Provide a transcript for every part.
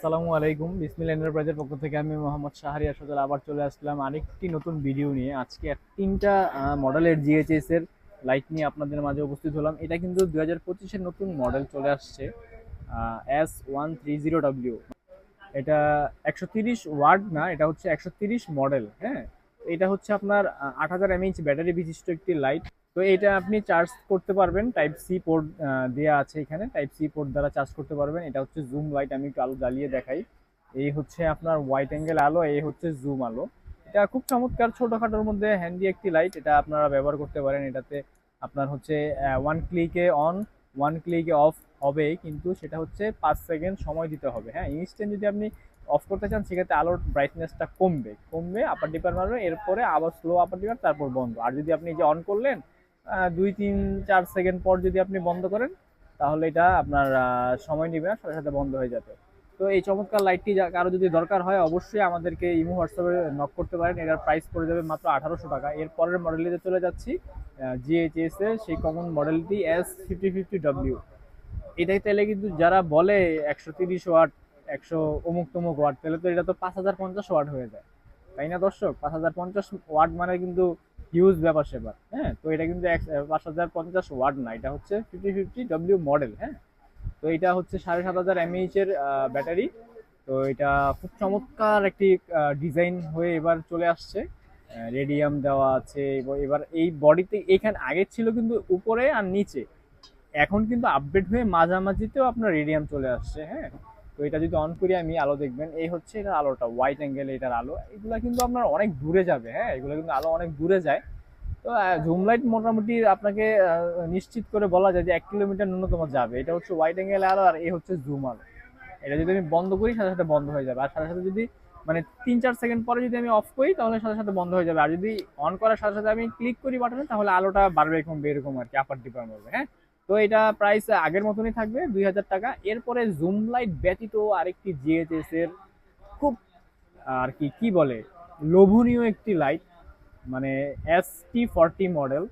আসসালামু আলাইকুম। বিসমিল এন্টারপ্রাইজের পক্ষ থেকে আমি মোহাম্মদ শাহরিয়ার সজল। আবার চলে আসলাম আরেকটি নতুন ভিডিও নিয়ে। আজকে তিনটা মডেলের জিএচএস এর লাইট নিয়ে আপনাদের মাঝে উপস্থিত হলাম। এটা কিন্তু দুই হাজার পঁচিশের নতুন মডেল চলে আসছে S one three zero W এটা একশো তিরিশ ওয়ার্ড না, এটা হচ্ছে একশো তিরিশ মডেল হ্যাঁ? এটা হচ্ছে আপনার আট হাজার এমএইচ ব্যাটারি বিশিষ্ট একটি লাইট তো এটা আপনি চার্জ করতে পারবেন টাইপ সি পোর্ট দেওয়া আছে এখানে। টাইপ সি পোর্ট দ্বারা চার্জ করতে পারবেন। এটা হচ্ছে জুম লাইট আমি একটু আলো জ্বালিয়ে দেখাই। এই হচ্ছে আপনার হোয়াইট অ্যাঙ্গেল আলো, এই হচ্ছে জুম আলো। এটা খুব চমৎকার ছোটোখাটোর মধ্যে হ্যান্ডি একটি লাইট এটা আপনারা ব্যবহার করতে পারেন। এটাতে আপনার হচ্ছে ওয়ান ক্লিকে অন ওয়ান ক্লিকে অফ হবে কিন্তু সেটা হচ্ছে পাঁচ সেকেন্ড সময় দিতে হবে। হ্যাঁ ইনস্ট্যান্ট যদি আপনি অফ করতে চান, সেক্ষেত্রে আলোর ব্রাইটনেসটা কমবে। কমবে আপার ডিপার মারবে এরপরে আবার স্লো আপার ডিপার তারপর বন্ধ। আর যদি আপনি যে অন করলেন দুই, তিন, চার সেকেন্ড পর যদি আপনি বন্ধ করেন, তাহলে এটা আপনার সময় নেবে না, সাথে সাথে বন্ধ হয়ে যাবে। তো এই চমৎকার লাইটটি কারও যদি দরকার হয়, অবশ্যই আমাদেরকে ইমো হোয়াটসঅ্যাপে নক করতে পারেন। এটার প্রাইস পড়ে যাবে মাত্র আঠারোশো টাকা। এর পরের মডেলিতে চলে যাচ্ছি জিএইচএস এর সেই কমন মডেলটি এস ফিফটি ফিফটি ডব্লিউ এটাই তাহলে কিন্তু যারা বলে একশো তিরিশ ওয়াট, একশো অমুক তমুক ওয়াট তাহলে তো এটা তো পাঁচ হাজার পঞ্চাশ ওয়াট হয়ে যায়। তাই না দর্শক? পাঁচ হাজার পঞ্চাশ ওয়াট মানে কিন্তু হিউজ ব্যাপার সেবার হ্যাঁ? তো এটা কিন্তু পাঁচ হাজার পঞ্চাশ ওয়াট না, এটা হচ্ছে ফিফটি ফিফটি ডব্লিউ মডেল হ্যাঁ? তো এটা হচ্ছে সাড়ে সাত হাজার এমএইচ এর ব্যাটারি। তো এটা খুব চমৎকার একটি ডিজাইন হয়ে এবার চলে আসছে। রেডিয়াম দেওয়া আছে এবং এবার এই বডিতে এখানে আগে ছিল কিন্তু উপরে আর নিচে। এখন কিন্তু আপডেট হয়ে মাঝামাঝিতেও আপনার রেডিয়াম চলে আসছে হ্যাঁ? তো এটা যদি অন করি আমি আলো দেখবেন, এই হচ্ছে এটার আলোটা হোয়াইট অ্যাঙ্গেল এটার আলো। এগুলো কিন্তু আপনার অনেক দূরে যাবে হ্যাঁ? এগুলো কিন্তু আলো অনেক দূরে যায়। তো জুম লাইট মোটামুটি আপনাকে নিশ্চিত করে বলা যায় যে এক কিলোমিটার ন্যূনতম যাবে। এটা হচ্ছে হোয়াইট অ্যাঙ্গেল আলো আর এই হচ্ছে জুম আলো। এটা যদি আমি বন্ধ করি, সাথে সাথে বন্ধ হয়ে যাবে। আর সাথে সাথে যদি মানে তিন চার সেকেন্ড পরে যদি আমি অফ করি, তাহলে সাথে সাথে বন্ধ হয়ে যাবে। আর যদি অন করার সাথে সাথে আমি ক্লিক করি বাটনে তাহলে আলোটা বাড়বে কমবে এরকম আর কি আপার ডিপার মারবে হ্যাঁ? তো এটা প্রাইস আগের মতনই থাকবে দুই হাজার টাকা। এরপরে জুম লাইট ব্যতীত আরেকটি জিএচএস এর খুব, আর কি কি বলে, লোভনীয় একটি লাইট মানে এস টি ফর্টি মডেল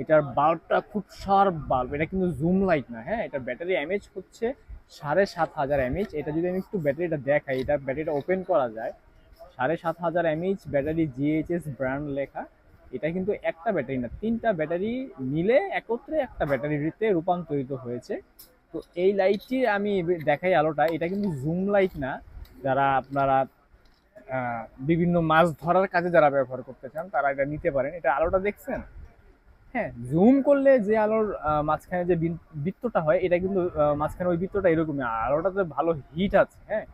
এটার বাল্বটা খুব শার্প বাল্ব এটা কিন্তু জুম লাইট না হ্যাঁ? এটা ব্যাটারি এমএচ হচ্ছে সাড়ে সাত হাজার এমএইচ এটা যদি আমি একটু ব্যাটারিটা দেখাই, এটা ব্যাটারিটা ওপেন করা যায়, সাড়ে সাত হাজার এমএইচ ব্যাটারি জিএইচএস ব্র্যান্ড লেখা। এটা কিন্তু একটা ব্যাটারি না, তিনটা ব্যাটারি মিলে একত্রে একটা ব্যাটারিতে রূপান্তরিত হয়েছে। তো এই লাইটটি আমি দেখাই আলোটা, এটা কিন্তু জুম লাইট না, যারা আপনারা বিভিন্ন মাছ ধরার কাজে যারা ব্যবহার করতে চান, তারা এটা নিতে পারেন। এটা আলোটা দেখছেন? হ্যাঁ জুম করলে যে আলোর মাঝখানে যে বৃত্তটা হয়, এটা কিন্তু মাঝখানে ওই বৃত্তটা এরকমই। আলোটাতে ভালো হিট আছে হ্যাঁ?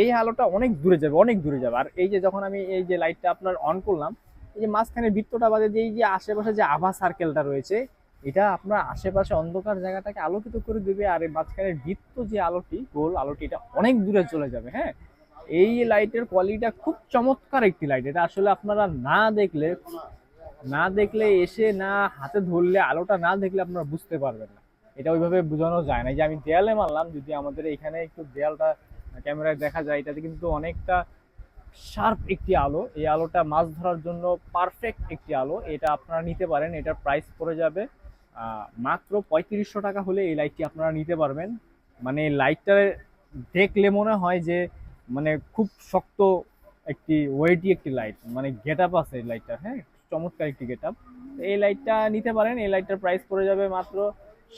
এই আলোটা অনেক দূরে যাবে, অনেক দূরে যাবে। আর এই যে যখন আমি এই যে লাইটটা আপনার অন করলাম এই যে মাঝখানে বৃত্তটা বাদে যে এই যে আশেপাশে যে আভা সার্কেলটা রয়েছে, এটা আপনার আশেপাশে অন্ধকার জায়গাটাকে আলোকিত করে দেবে আর এই মাঝখানের বৃত্ত যে আলোটি, গোল আলোটি, এটা অনেক দূরে চলে যাবে হ্যাঁ? এই লাইটের কোয়ালিটিটা খুব চমৎকার একটি লাইট এটা আসলে আপনারা না দেখলে না দেখলে এসে না হাতে ধরলে, আলোটা না দেখলে আপনারা বুঝতে পারবেন না। এটা ওইভাবে বোঝানো যায় না। যে আমি দেয়ালে মারলাম, যদি আমাদের এখানে একটু দেয়ালটা, ক্যামেরায় দেখা যায়, এটাতে কিন্তু অনেকটা শার্প একটি আলো। এই আলোটা মাছ ধরার জন্য পারফেক্ট একটি আলো। এটা আপনারা নিতে পারেন, এটার প্রাইস পড়ে যাবে মাত্র পঁয়ত্রিশশো টাকা হলে এই লাইটটি আপনারা নিতে পারবেন। মানে লাইটটা দেখলে মনে হয় যে মানে খুব শক্ত একটি ওয়েটি একটি লাইট মানে গেট আপ আছে এই লাইটটা হ্যাঁ? চমৎকার একটি গেট আপ এই লাইটটা নিতে পারেন, এই লাইটটার প্রাইস পড়ে যাবে মাত্র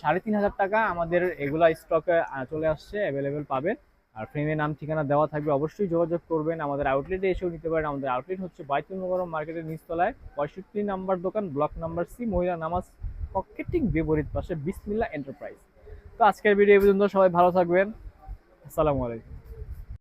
সাড়ে তিন হাজার টাকা। আমাদের এগুলা স্টকে চলে আসছে অ্যাভেলেবেল পাবেন। আর ফ্রেমে নাম, ঠিকানা দেওয়া থাকবে অবশ্যই যোগাযোগ করবেন আমাদের আউটলেটে এসেও নিতে পারেন। আমাদের আউটলেট হচ্ছে বাইতুল মোগরম মার্কেটের নিচতলায় পঁয়ষট্টি নাম্বার দোকান ব্লক নাম্বার সি মহিলা নামাজ পকেটিং ঠিক বিপরীত পাশে বিসমিল্লা এন্টারপ্রাইজ তো আজকের ভিডিও পর্যন্ত, সবাই ভালো থাকবেন। আসসালামু আলাইকুম।